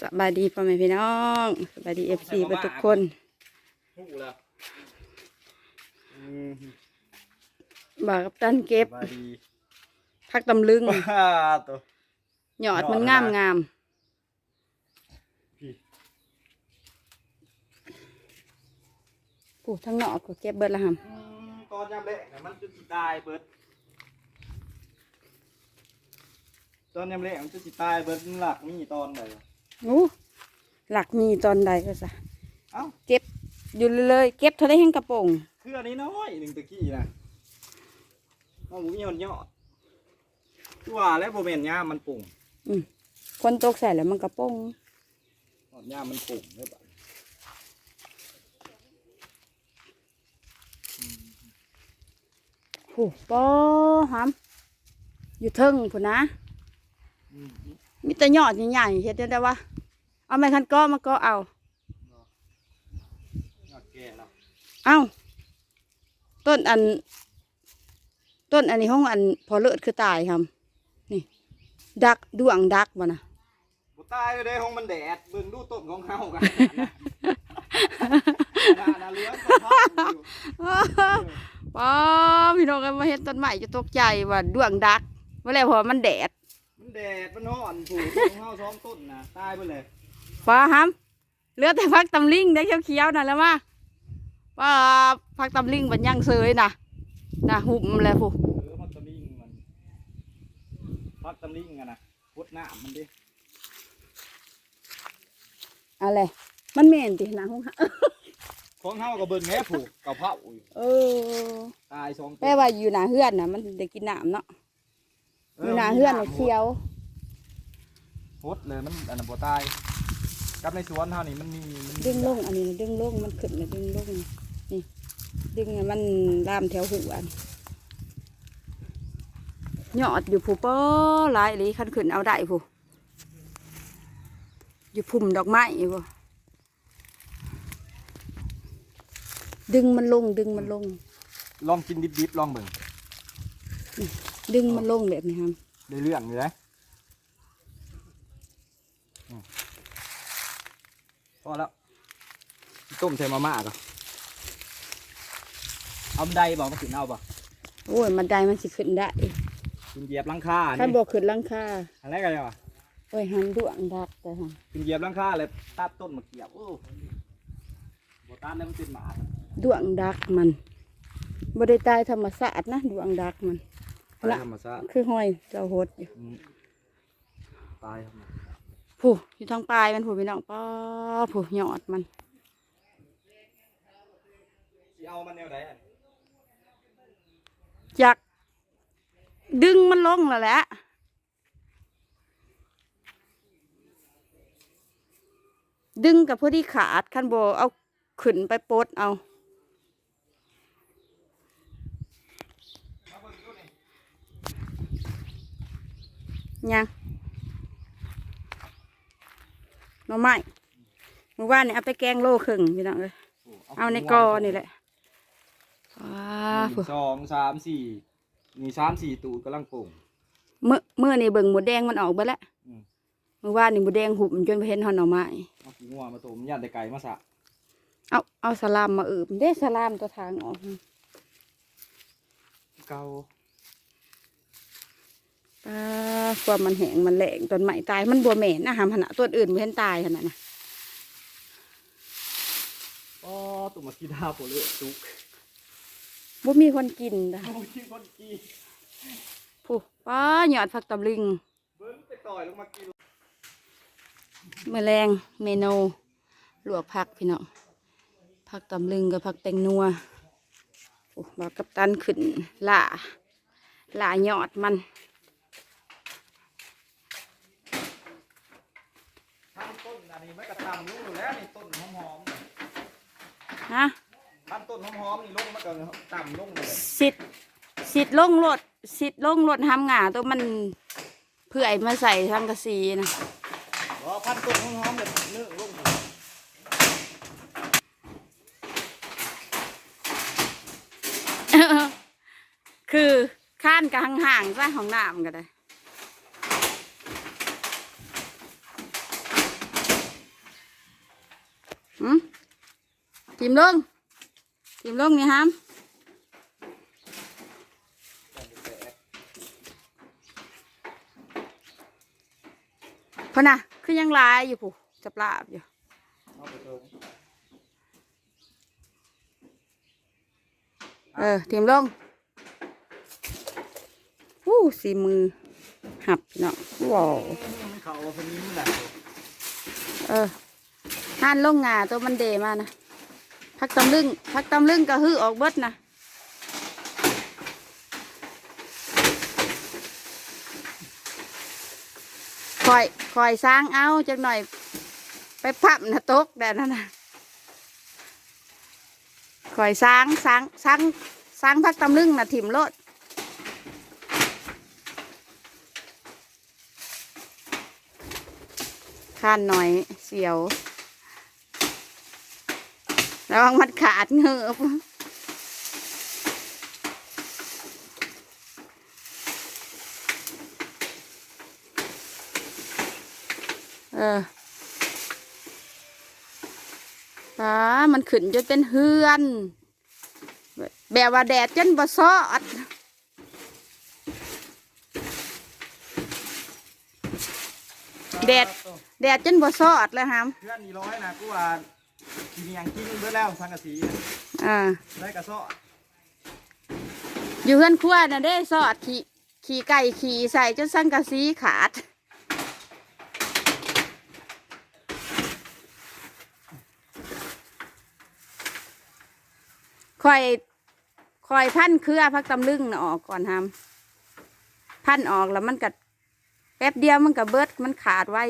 สบายดีพ่อแม่พี่น้องสบายดีเอฟซีทุกคนหูแล้วอืมบ่าวกับตันเก็บสบายดีพักตำลึงว้าตัวหยอดมันงามงามพี่ผู้ทั้งนอกก็เก็บเบิดละหอืมตอนยามเละน่ะมันจะสิตายเบิดตอนยามเละมันจะสิตายเบิดมันหลักมีตอนไหนวะำ อู้หลักมีตอนใดก็ซะเอ้าเก็บอยู่เลยๆเก็บเท่าได้แห้งกระโปรงคืออันนี้น้อยหนึ่งตะกี้นะเอาหมูมีหอนยอดคือว่าแล้วโบเมนย่ามมันปุ่งอืมคนตกใส่แล้วมันกระโปรงหอนย่ามมันปุ่งได้ปะผู้ปอหามอยู่เทิงผู้นนะอื มมีแต่ยอดใหญ่ๆเฮ็ดได้แต่ว่า เอาไม้คันก็มาก็เอายอดแก่แล้วเอ้าต้นอัน ต้นอันนี้ห้องอันพอเลิศคือตายครับนี่ดักดวงดักบ่นะบ่ตายเลยเด้ห้องมันแดดเบิ่งดูต้นของเฮากันนะนะเหลืองก็พักอยู่ป้าพี่น้องกันมาเห็นต้นใหม่จะตกใจว่าดวงดักเมื่อไรพอมันแดดมัน แดดมันร้อนผูกของเฮาซ้อมต้นนะตายไปเลยฟ้าห้ำเหลือแต่พักตำลิงได้เขียวๆน่ะแล้วมาป้าพักตำลิงมันยังเซยน่ะน่ะหุบแล้วผู้เออพักตำลิงมันพักตำลิงอะนะพุดน้ำมันดิอะไรมันเหม็นตินะห้องของเฮาก็เบิ่งแหน่ผูกกับเผาอยู่เออตายสองแปลว่าอยู่หน้าเฮือนน่ะมันได้กินน้ำเนาะ อยู่หน้าเฮือนน่ะเขียวพดเลยมันอันนั้นบ่ตายกับในสวนเฮานี่มันมีมันมีดึงลงอันนี้นะดึงลงมันขึ้นนะดึงลงนี่ดึงให้มันลามแถวหัวนี่ยอดอยู่ผู้ป้อหลายเลยคันขึ้นเอาได้ผู้อยู่พุ่มดอกไม้ผู้ดึงมันลงดึงมันลง ลองกินดิบๆลองเบิ่ง ดึงมันลงแบบนี้ครับได้เรื่องอยู่เลยอืมพอแล้วต้มใส่มาม่าก็เอาบันไดบอกมาขึ้นเอาป่ะโอ้ยมันได้มันสิขึ้นได้ขึ้นเหยียบหลังคาถ้านี่บอกขึ้นหลังคาอะไรกันเนี่ยวะโอ้ยหันดวงดักแต่หันขึ้นเหยียบหลังคาเลยตัดต้นมะเขียบโอ้บตัดแล้วมันเป็นหมาดวงดักมันบ่ได้ตายธรรมศาสตร์นะดวงดักมัน ตายธรรมชาติคือห้อยเจ้าโหดอยู่อืมตายธรรมชาติผู้อยู่ทางปลายมันผู้พี่น้องป้าผู้ยอดมันสิเอามันแนวไหนอะจากดึงมันลงแล้วแหละดึงกับพอดีขาดคันโบเอาขึ้นไปปลดเอา ยังหน่อไม้เมื่อวานนี่เอาไปแกงโลครึ่งพี่น้องเลยโอ้เอาในกอนี่แหละว้าหนึ่งสองสามสี่มีสามสี่ตูดกำลังโป่งเมื่อเมื่อนี่เบิ่งหมูแดงมันออกไปแล้วอืมเมื่อวานนี่หมูแดงหุบจนไปเห็นหอนหน่อไม้เอาขี้งัวมาต้มย่านแต่ไก่มาสะเอาเอาสลามมาเอิบเด้สลามตัวทางออกเกา ป้าความมันแห้งมันแหลงต้นไม้ตายมันบัวแม่นนะหามขนาดต้นอื่นไม่เห็นตายขนาดน่ะอ๋อตุ่มมากีดาวโปเลยตุกบ่มีคนกินนะโอ้ยคนกีผู้ป้าหยอดผักตำลึงเบิ้งไปต่อยลงมากินแมลงเมนูลวกผักพี่น้องผักตำลึงกับผักแตงนัวโอ้บากับตันขึ้นล่าล่าหยอดมัน ทั้งต้ นอันนี้มันกระตำลงอยู่แล้วนี่ต้นหอมๆนี่ฮะทั้งต้นหอมๆนี่ลงมันก็ต่ำลงเลย สิทธิ์สิทธิ์ลงรถสิทธิ์ลงรถทำงาตัวมันเพื่อไอ้มาใส่ทางกระสีนะอ๋อพันต้นหอมๆเลยเนื้อลงเลยคือข้านกับห่างๆซะของน้ำก็ได้ หืมทีมลงทีมลงนี่ฮามพะนะคือยังลายอยู่ผู้จับลาบอยู่เอาไปเถิงเออทีมลงอู้สีมือ หับเนาะว้าวไม่เขาเอาคนนี้นี่แหละเออ ห่านลงงาตัวมันเดมานะพักตำลึงพักตำลึงก็ฮือออกเบิดนะคอยคอยสร้างเอาจักหน่อย ไปพับนะตกแดดนั่นนะคอยสร้างสร้างสร้างสร้างพักตำลึงนะถิ่มโลดข้านหน่อยเสียว ระวังมันขาดเงือบเออป้ามันขึ้นจนเป็นเฮือน แบบว่าแดดจนบ่ซอดแดดแดดจนบ่ซอดเลยฮามเพื่อนนี่ร้อยนะกูว่า กินอย่างกินเบิดแล้วสังกะสีอ่าได้กระซ้ออยู่เฮือนครัวน่ะเด้ซอดขี่ขี่ไก่ขี่ใส่จนสังกะสีขาดคอยคอยพันเครือพักตำลึงน่ะออกก่อนทำพันออกแล้วมันกัดแป๊บเดียวมันก็เบิดมันขาดไว้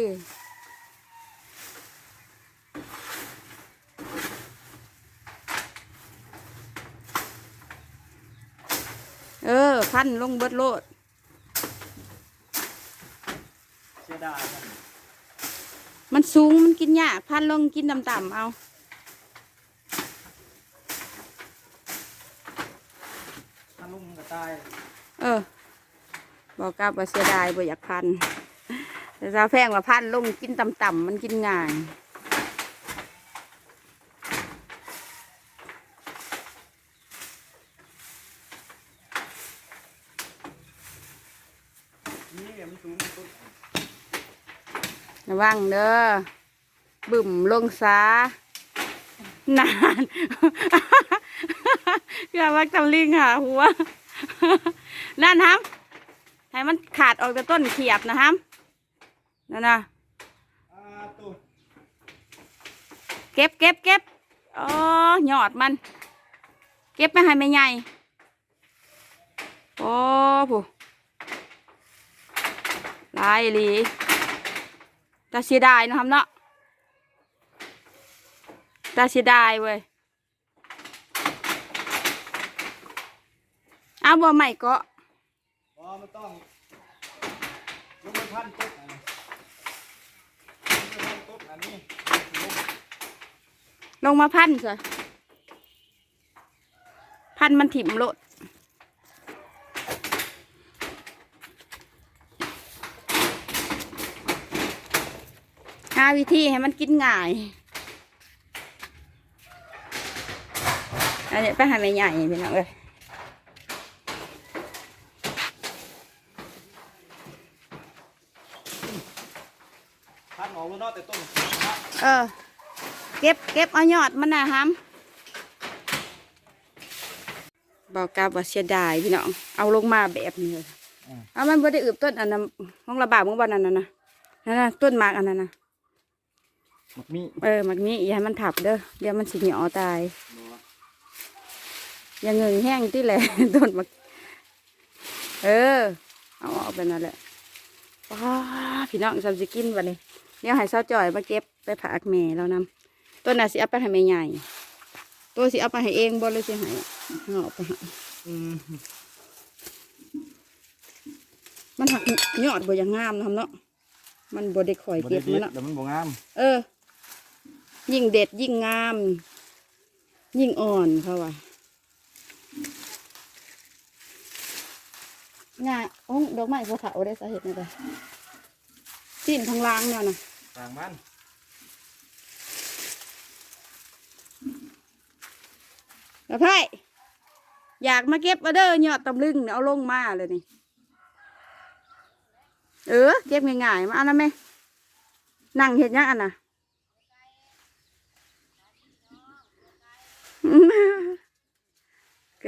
ออ พันลงเบิดโลด เสียดายนะมันสูงมันกินยากพันลงกินต่ำๆเอา ถ้าลุงก็ตายเออ บอกกลับว่าเสียดายบ่อยากพัน แต่ถ้าแพงว่าพันลงกินต่ำๆมันกินง่าย นี่มันสูงต้น ระวังเด้อบึ่มลงซานานอย่าวักตำลิงหาหัวนั่นฮัมให้มันขาดออกจากต้นเขียบนะฮัมนั่นนะเก็บเก็บเก็บอ๋อหยอดมัน เก็บไม่ให้ไม่ใหญ่โอ้ผู้ลายหลี ตาเสียดายนะครับเนาะตาเสียดายเว้ยเอาบ่ใหม่เกาะอ๋อมันต้องลงไปพันต้นอันนี้ลงไปพันต้นอันนี้ลงลงมาพันเถอะพันมันถิ่มโลด วิธีให้มันกินง่ายอันนี้ไปหาไม่ใหญ่พี่น้องเอ้ยพันออกแล้วเนาะแต่ต้นเออ เก็บเก็บเอายอดมันนะฮัมบอกกลับว่าเสียดายพี่น้อง เอาลงมาแบบนี้เลยเอามันบ่ได้อึบต้นอันนั้นห้องระบาดเมื่อวันนั้นน่ะนะนั่นนะต้นหมากอันนั้นนะห มักมีเออหมากนี้อย่าให้มันถับเด้อเดี๋ยวมันสิเหนียวตาย อย่าเงยแห้งที่แหละต้นหมากเออ เอาออกไปนั่นแหละว้าพี่น้องจำสิกินวันนี้เดี๋ยวให้เศร้าจ่อยมาเก็บไปผักแม่แล้วนำต้นน่ะสิเอาไปให้แม่ใหญ่ ตัวสิเอาไปให้เองบ่เลยสิให้เอาไปให้อืมมันหักยอดบ่อย่างงามนะครับเนาะมันบ่ได้ข่อยบ่เก็ได้บดิมันบเนาะแต่มันบ่งาม เออ ยิ่งเด็ดยิ่งงาม ยิ่งอ่อนเขาว่าง่าโอ้ดอกไม้ภูเขาได้สาเหตุนี่เลยสิ้นทางล่างเนี่ยนะต่างมันกระไพอยากมาเก็บมาเด้อยอดตำลึงเนี่ยเอาลงมาเลยนี่ เออ เก็บง่ายๆมาเอานะแม่นั่งเห็ดหยังอันน่ะ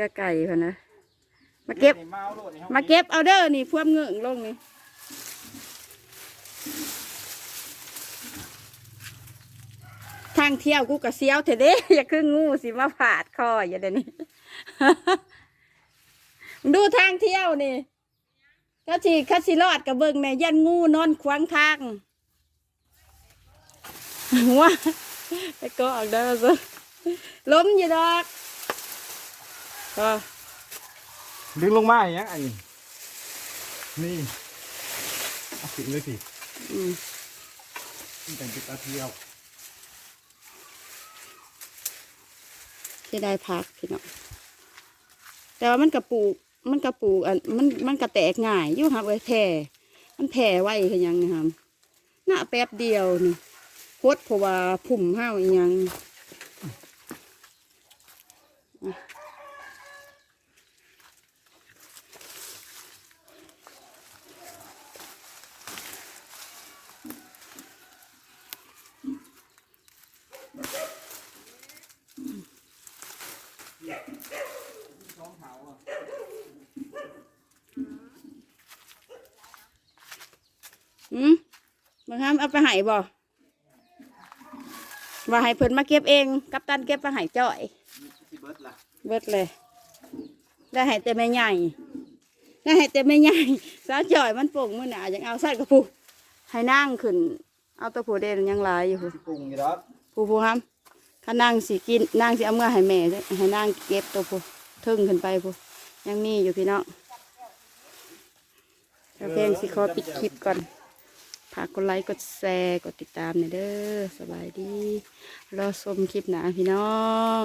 เกลือไก่พะนะมาเก็บนี่มาเอาโลดนี่ฮมาเก็บเอาเด้อนี่พวมเงืองลงนี่ทางเที่ยวกูกะเสียวเถอะเด้ อย่าคืองูสิมาผาดคออย่าเดี๋ยวนี้มึงดูทางเที่ยวนี่ก็สิคัสิรอดกับเบิ่งแม่ยันงูนอนขวางทางว่าไปก็ออกได้มาซะล้มอยู่ดอก ก็ดึงลงมาอย่างเงี้ยอันนี้นี่เอาสิเลยสิอืมนี่แต่งเป็นตาเที่ยวที่ได้พักพี่น้องแต่ว่ามันกระปลูกมันกระปลูกอันมันมันกระแตกง่ายอยู่ครับไอ้แผ่มันแผ่ไว้คือหยังนะครับหน้าแป๊บเดียวนี่โคตรเพราะว่าผุ่มห้าวอีหยัง อืมบางครั้งเอาไปใหายบ่ว่าให้เพิ่นมาเก็บเอง กัปตันเก็บไปใหายจ่อยสิเบิร์ดล่ะเบิดเลย ได้ให้แต่ไม่ใหญ่ ได้ให้แต่ไม่ใหญ่สาวจ่อยมันโป่งมือหนายังเอาใส่กระปุกให้นั่งขึ้น เอาตัวผู้เด่นยังหลายอยู่สิปรุงอยู่ดอกผู้ผู้ครับ ข้านั่งสิกินนั่งสิเอาเมื่อให้แม่ให้นั่งเก็บตัวพูทึ่งขึ้นไปพูยังมีอยู่พี่น้องแล้วเพลงสิขอปิดคลิปก่อนฝากกดไลค์กดแชร์กดติดตามหน่อยเด้อสบายดี รอชมคลิปหนาพี่น้อง